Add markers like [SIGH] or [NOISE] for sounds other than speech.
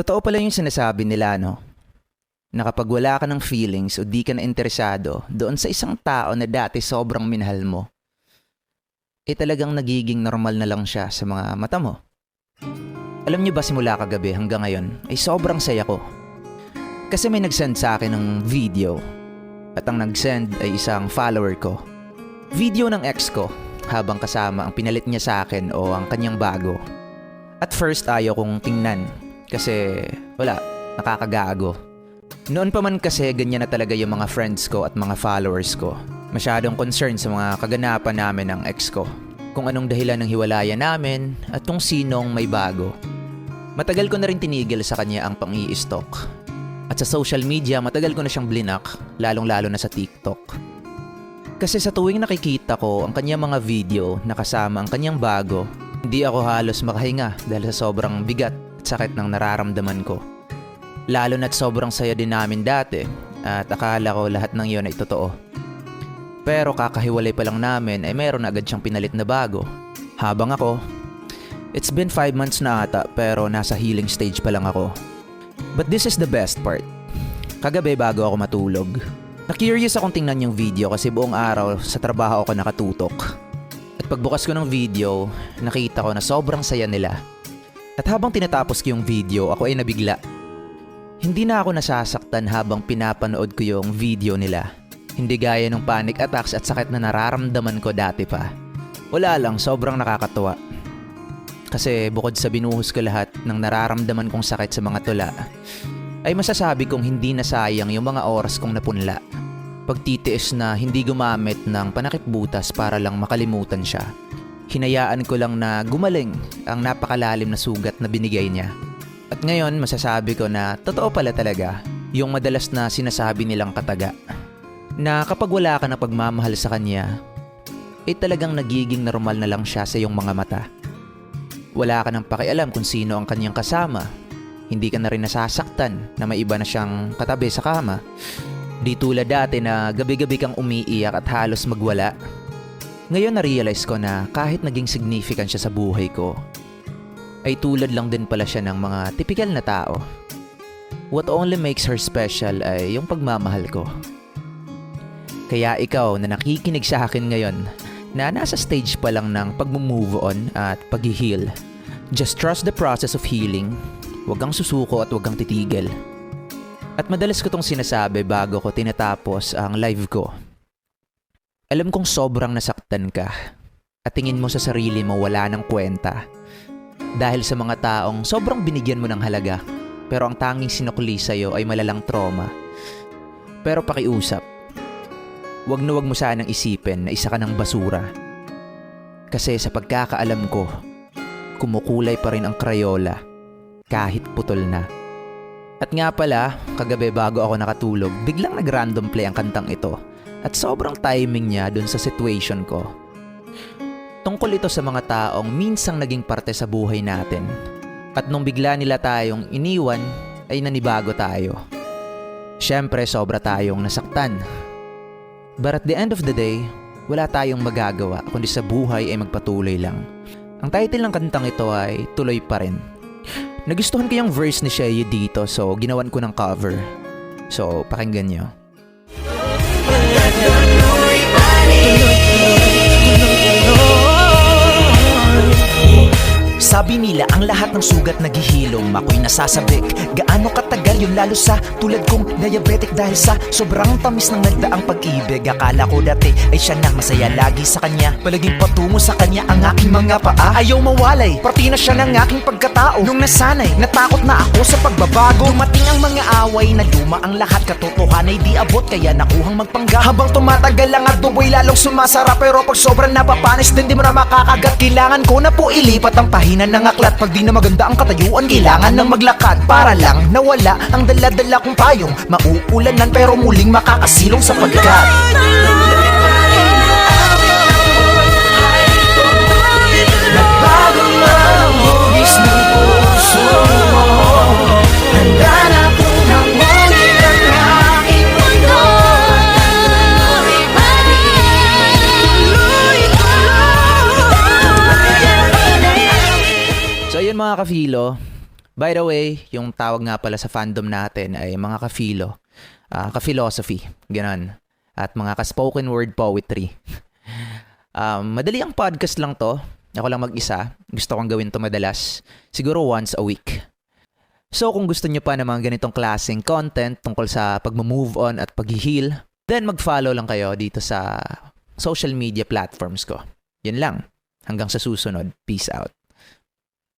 Totoo pala yung sinasabi nila, no? Na kapag wala ka ng feelings o di ka na interesado doon sa isang tao na dati sobrang minahal mo, eh talagang nagiging normal na lang siya sa mga mata mo. Alam niyo ba simula kagabi hanggang ngayon ay sobrang saya ko. Kasi may nag-send sa akin ng video at ang nag-send ay isang follower ko. Video ng ex ko habang kasama ang pinalit niya sa akin o ang kanyang bago. At first ayaw kong tingnan kasi wala, nakakagago. Noon pa man kasi ganyan na talaga yung mga friends ko at mga followers ko. Masyadong concerned sa mga kaganapan namin ng ex ko. Kung anong dahilan ng hiwalayan namin at kung sinong may bago. Matagal ko na rin tinigil sa kanya ang pang-i-stalk. At sa social media, matagal ko na siyang blinak, lalong-lalo na sa TikTok. Kasi sa tuwing nakikita ko ang kanyang mga video na kasama ang kanyang bago, hindi ako halos makahinga dahil sa sobrang bigat at sakit ng nararamdaman ko. Lalo na't sobrang saya din namin dati at akala ko lahat ng iyon ay totoo. Pero kakahiwalay pa lang namin ay meron agad siyang pinalit na bago. Habang ako, it's been 5 months na ata pero nasa healing stage pa lang ako. But this is the best part. Kagabi bago ako matulog, na-curious akong tingnan yung video kasi buong araw sa trabaho ako nakatutok. At pagbukas ko ng video, nakita ko na sobrang saya nila. At habang tinatapos ko yung video, ako ay nabigla. Hindi na ako nasasaktan habang pinapanood ko yung video nila. Hindi gaya ng panic attacks at sakit na nararamdaman ko dati pa. Wala lang, sobrang nakakatuwa. Kasi bukod sa binuhos ko lahat ng nararamdaman kong sakit sa mga tula, ay masasabi kong hindi nasayang yung mga oras kong napunla. Pagtitiis na hindi gumamit ng panakip butas para lang makalimutan siya. Hinayaan ko lang na gumaling ang napakalalim na sugat na binigay niya. At ngayon masasabi ko na totoo pala talaga yung madalas na sinasabi nilang kataga. Na kapag wala ka na pagmamahal sa kanya, eh talagang nagiging normal na lang siya sa iyong mga mata. Wala ka nang pakialam kung sino ang kanyang kasama. Hindi ka na rin nasasaktan na may iba na siyang katabi sa kama. Di tulad dati na gabi-gabi kang umiiyak at halos magwala. Ngayon na-realize ko na kahit naging significant siya sa buhay ko, ay tulad lang din pala siya ng mga tipikal na tao. What only makes her special ay yung pagmamahal ko. Kaya ikaw na nakikinig sa akin ngayon na nasa stage pa lang ng pag-move on at pag-heal. Just trust the process of healing. Huwag kang susuko at huwag kang titigil. At madalas ko tong sinasabi bago ko tinatapos ang live ko. Alam kong sobrang nasaktan ka at tingin mo sa sarili mo wala ng kwenta. Dahil sa mga taong sobrang binigyan mo ng halaga pero ang tanging sinukli sa'yo ay malalang trauma. Pero pakiusap, Huwag na huwag mo sanang isipin na isa ka ng basura. Kasi sa pagkakaalam ko, kumukulay pa rin ang Crayola kahit putol na. At nga pala, kagabi bago ako nakatulog, biglang nag-random play ang kantang ito at sobrang timing niya dun sa situation ko. Tungkol ito sa mga taong minsang naging parte sa buhay natin. At nung bigla nila tayong iniwan, ay nanibago tayo. Siyempre, sobra tayong nasaktan But at the end of the day, wala tayong magagawa kundi sa buhay ay magpatuloy lang. Ang title ng kantang ito ay Tuloy pa rin. Nagustuhan ko yung verse ni Shea dito so ginawan ko ng cover. So pakinggan nyo. Sabi nila ang lahat ng sugat naghihilom Ako'y nasasabik. Gaano katagal yun lalo sa tulad kong diabetic Dahil sa sobrang tamis ng nagdaang pag-ibig. Akala ko dati ay siya na masaya lagi sa kanya. Palaging patungo sa kanya ang aking mga paa. Ayaw mawalay, parti na siya ng aking pagkatao. Nung nasanay, natakot na ako sa pagbabago. Dumating ang mga away na luma ang lahat. Katotohanan ay di abot kaya nakuhang magpanggap Habang tumatagal ang adoboy lalong sumasarap. Pero pag sobrang napapanis din di mo makakagat. Kailangan ko na po ilipat ang pahinan ng aklat Pag di na maganda ang katayuan Kailangan ng maglakad. Para lang nawala ang dala-dala kong payong Mauulanan pero muling makakasilong sapagkat Nagbago So ayun mga kafilo, By the way, yung tawag nga pala sa fandom natin ay mga ka-philo, ah, ka-philosophy, ganun. At mga ka-spoken word poetry. [LAUGHS] um, madali ang podcast lang to. Ako lang mag-isa. Gusto kong gawin to madalas. Siguro once a week. So kung gusto nyo pa ng mga ganitong klaseng content tungkol sa pag-move on at pag-heal, then mag-follow lang kayo dito sa social media platforms ko. Yun lang. Hanggang sa susunod. Peace out.